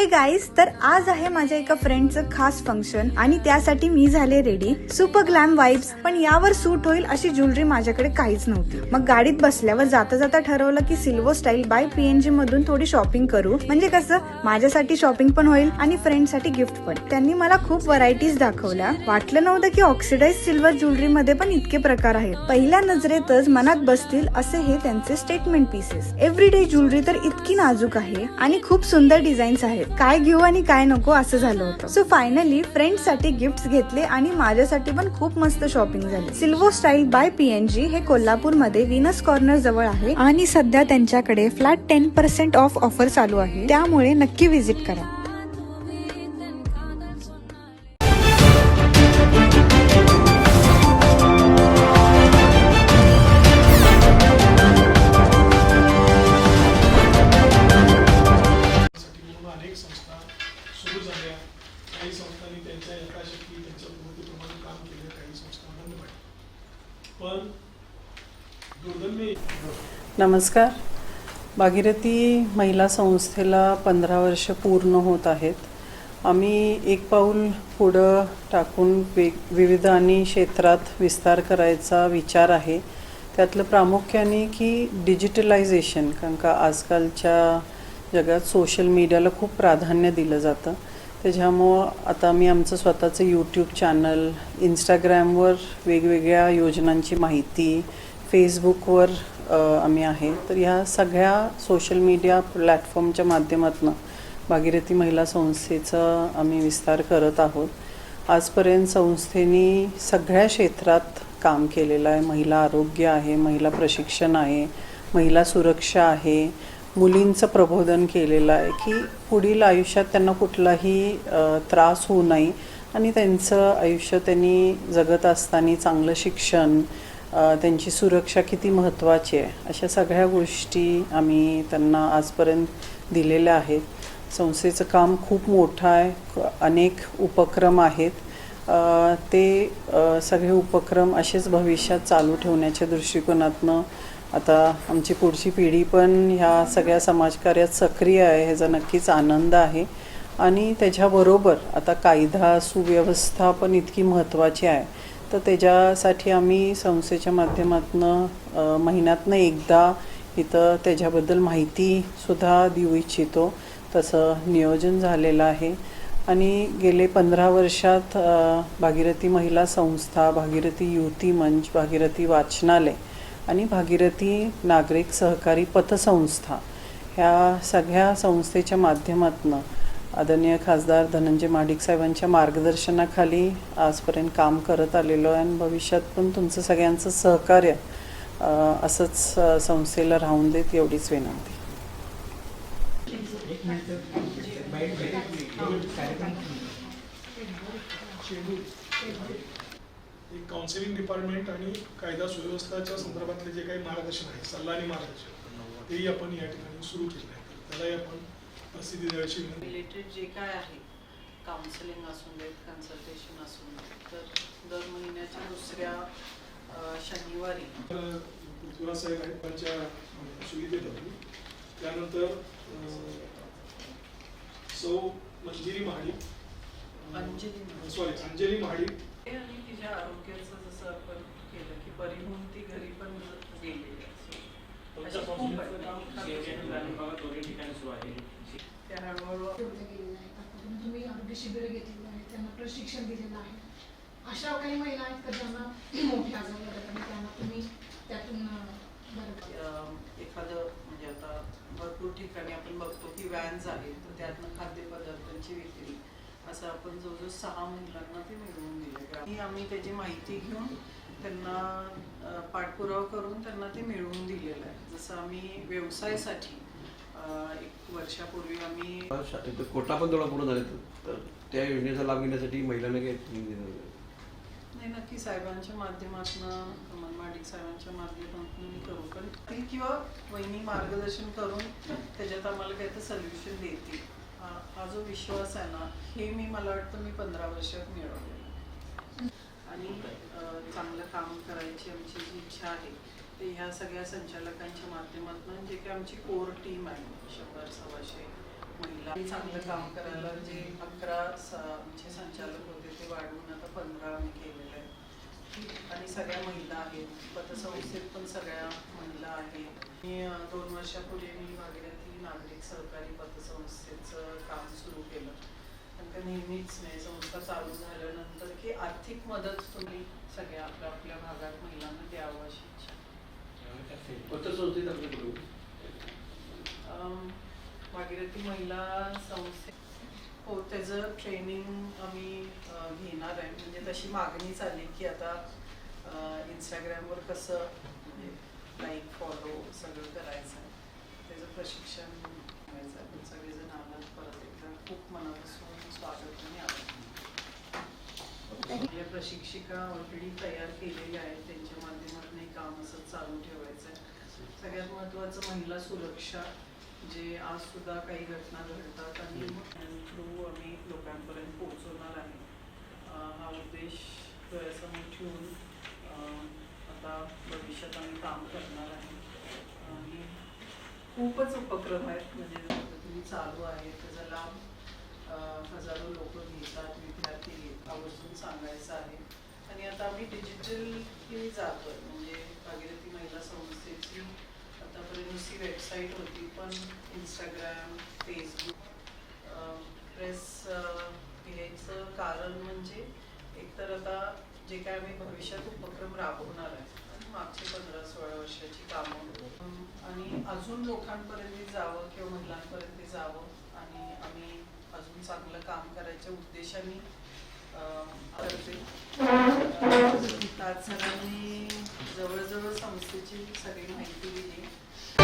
हे गाईज तर आज आहे माझ्या एका फ्रेंडचं खास फंक्शन आणि त्यासाठी मी झाले रेडी सुपर ग्लॅम वाईब्स पण यावर सूट होईल अशी ज्वेलरी माझ्याकडे काहीच नव्हती. मग गाडीत बसल्यावर जाता जाता ठरवलं की सिल्वर स्टाईल बाय पीएनजी मधून थोडी शॉपिंग करू. म्हणजे कसं माझ्यासाठी शॉपिंग पण होईल आणि फ्रेंडसाठी गिफ्ट पण. त्यांनी मला खूप व्हरायटीज दाखवल्या. वाटलं नव्हतं की ऑक्सिडाइज सिल्वर ज्वेलरी मध्ये पण इतके प्रकार आहेत. पहिल्या नजरेतच मनात बसतील असे हे त्यांचे स्टेटमेंट पीसेस एव्हरीडे ज्वेलरी तर इतकी नाजूक आहे आणि खूप सुंदर डिझाईन्स आहेत. काय घेऊ आणि काय नको असं झालं होतं. सो फायनली फ्रेंडसाठी गिफ्ट घेतले आणि माझ्यासाठी पण खूप मस्त शॉपिंग झाली. सिल्वो स्टाईल बाय पीएनजी हे कोल्हापूरमध्ये विनस कॉर्नर जवळ आहे आणि सध्या त्यांच्याकडे flat ten percent off offer चालू आहे. त्यामुळे नक्की व्हिजिट करा. नमस्कार. भागीरथी महिला संस्थेला पंधरा वर्ष पूर्ण होत आहेत. आम्ही एक पाऊल पुढं टाकून वेग विविध आणि क्षेत्रात विस्तार करायचा विचार आहे. त्यातलं प्रामुख्याने की डिजिटलायझेशन कारण का आजकालच्या जगात सोशल मीडियाला खूप प्राधान्य दिलं जातं. त्याच्यामुळं आता आम्ही आमचं स्वतःचं यूट्यूब चॅनल इंस्टाग्रामवर वेगवेगळ्या योजनांची माहिती फेसबुकवर आम्ही आहे. तर ह्या सगळ्या सोशल मीडिया प्लॅटफॉर्मच्या माध्यमातून भागीरथी महिला संस्थेचा आम्ही विस्तार करत आहोत. आजपर्यंत संस्थेने सगळ्या क्षेत्रात काम केलेलं आहे. महिला आरोग्य आहे महिला प्रशिक्षण आहे महिला सुरक्षा आहे मुलींचं प्रबोधन केलेलं आहे की पुढील आयुष्यात त्यांना कुठलाही त्रास होऊ नये आणि त्यांचं आयुष्य त्यांनी जगत असताना चांगलं शिक्षण त्यांची सुरक्षा किती महत्त्वाची आहे अशा सगळ्या गोष्टी आम्ही त्यांना आजपर्यंत दिलेल्या आहेत. संस्थेचं काम खूप मोठं आहे अनेक उपक्रम आहेत. ते सगळे उपक्रम असेच भविष्यात चालू ठेवण्याच्या दृष्टिकोनातनं आता आमची पुढची पिढी पण ह्या सगळ्या समाजकार्यात सक्रिय आहे ह्याचा नक्कीच आनंद आहे. आणि त्याच्याबरोबर आता कायदा सुव्यवस्था पण इतकी महत्त्वाची आहे. तर त्याच्यासाठी आम्ही संस्थेच्या माध्यमातून महिन्यातनं एकदा इथं त्याच्याबद्दल माहितीसुद्धा देऊ इच्छितो. तसं नियोजन झालेलं आहे. आणि गेले पंधरा वर्षात भागीरथी महिला संस्था भागीरथी युवती मंच भागीरथी वाचनालय आणि भागीरथी नागरिक सहकारी पतसंस्था ह्या सगळ्या संस्थेच्या माध्यमातून आदरणीय खासदार धनंजय माडिक साहेबांच्या मार्गदर्शनाखाली आजपर्यंत काम करत आलेलो आहे आणि भविष्यात पण तुमचं सगळ्यांचं सहकार्य असंच संस्थेला राहून देत एवढीच विनंती. एक काउन्सिलिंग डिपार्टमेंट आणि कायदा सुव्यवस्थाच्या संदर्भातले जे काही मार्गदर्शन आहे सल्ला आणि मार्गदर्शन तेही आपण या ठिकाणी सुरू केलं आहे त्यालाही आपण प्रसिद्धी द्यायची रिलेटेड जे काय आहे काउन्सिलिंग असून देत कन्सल्टेशन असून देत तर दर महिन्याच्या दुसऱ्या शनिवारी. तर पृथ्वीराज साहेब आहेत त्यांच्या सुविधेत होती त्यानंतर सौ मंजिरी महाडिक सॉरी अंजली महाडिक आणि तिच्या आरोग्याचं जसं आपण केलं की बरी होऊन ती घरी पण गेलेली आहे. अशी खूप. त्या हळूहळू तुम्ही आरोग्य शिबिर घेतलेली आहेत त्यांना प्रशिक्षण दिलेलं आहे. अशा काही महिला आहेत का ज्यांना मोठे आजार लागत आणि त्यांना तुम्ही त्यातून एखादं म्हणजे आता भरपूर ठिकाणी आपण बघतो की व्हॅन्स आहेत तर त्यातनं खाद्यपदार्थांची विक्री. असं आपण जवळजवळ सहा महिलांना ते मिळवून दिले. आणि आम्ही त्याची माहिती घेऊन त्यांना पाठपुरावा करून त्यांना ते मिळवून दिलेलं आहे. जसं आम्ही व्यवसायासाठी एक वर्षापूर्वी आम्ही कोटा पण तेवढा पूर्ण झाले तर त्या योजनेचा लाभ घेण्यासाठी महिलांना काही? नाही नक्की साहेबांच्या माध्यमातून कमल माडिक साहेबांच्या माध्यमातून मी करू. पण किंवा वहिनी मार्गदर्शन करून त्याच्यात आम्हाला काही तर सोल्युशन देतील. हा जो विश्वास आहे ना हे मी मला वाटतं मी पंधरा वर्षात मिळवलेलं आणि चांगलं काम करायची आमची जी इच्छा आहे ते ह्या सगळ्या संचालकांच्या माध्यमातून जे काही आमची कोर टीम आहे शंभर सव्वाशे महिला. चांगलं काम करायला जे अकरा स- आमचे संचालक होते ते वाढवून आता पंधरा आम्ही केलेलं आहे. आणि सगळ्या महिला आहेत पतसंस्थेत पण सगळ्या महिला आहेत. मी दोन वर्षापूर्वी मी भागीरथी नागरिक सहकारी पतसंस्थेचं काम सुरू केलं. आणि ते नेहमीच म्हणजे संस्था चालू झाल्यानंतर की आर्थिक मदत तुम्ही सगळ्या आपल्या आपल्या भागात महिलांना द्यावं अशी इच्छा. पतसंस्थेत भागीरथी महिला संस्थे हो त्याचं ट्रेनिंग आम्ही घेणार आहे. म्हणजे तशी मागणीच आली की आता इंस्टाग्रामवर कसं म्हणजे लाईक फॉलो सगळं करायचं आहे त्याचं प्रशिक्षण घ्यायचं आहे पण सगळेजण आलात परत एकदा खूप मनापासून स्वागत आणि आपल्या प्रशिक्षिका ऑलरेडी तयार केलेल्या आहेत त्यांच्या माध्यमातून हे काम असं चालू ठेवायचं आहे सगळ्यात महत्त्वाचं महिला सुरक्षा जे आज सुद्धा काही घटना घडतात आणि थ्रू आम्ही लोकांपर्यंत पोहोचवणार आहे. हा उद्देश डोळ्यासमोर ठेवून आता भविष्यात आम्ही काम करणार आहे. आणि खूपच उपक्रम आहेत. म्हणजे जसं तुम्ही चालू आहे त्याचा लाभ हजारो लोक घेतात विद्यार्थी घेतात आवर्जून सांगायचं आहे. आणि आता आम्ही डिजिटली आहे म्हणजे भागीरथी महिला संस्थेची आतापर्यंत नुसती वेबसाईट होती पण इंस्टाग्राम फेसबुक प्रेस घ्यायचं कारण म्हणजे एकतर आता जे काय आम्ही भविष्यात उपक्रम राबवणार आहे आणि मागची पंधरा सोळा वर्षाची कामं आणि अजून लोकांपर्यंत जावं किंवा महिलांपर्यंत जावं आणि आम्ही अजून चांगलं काम करायच्या उद्देशाने अं, करते सरांनी जवळजवळ संस्थेची सगळी माहिती दिली.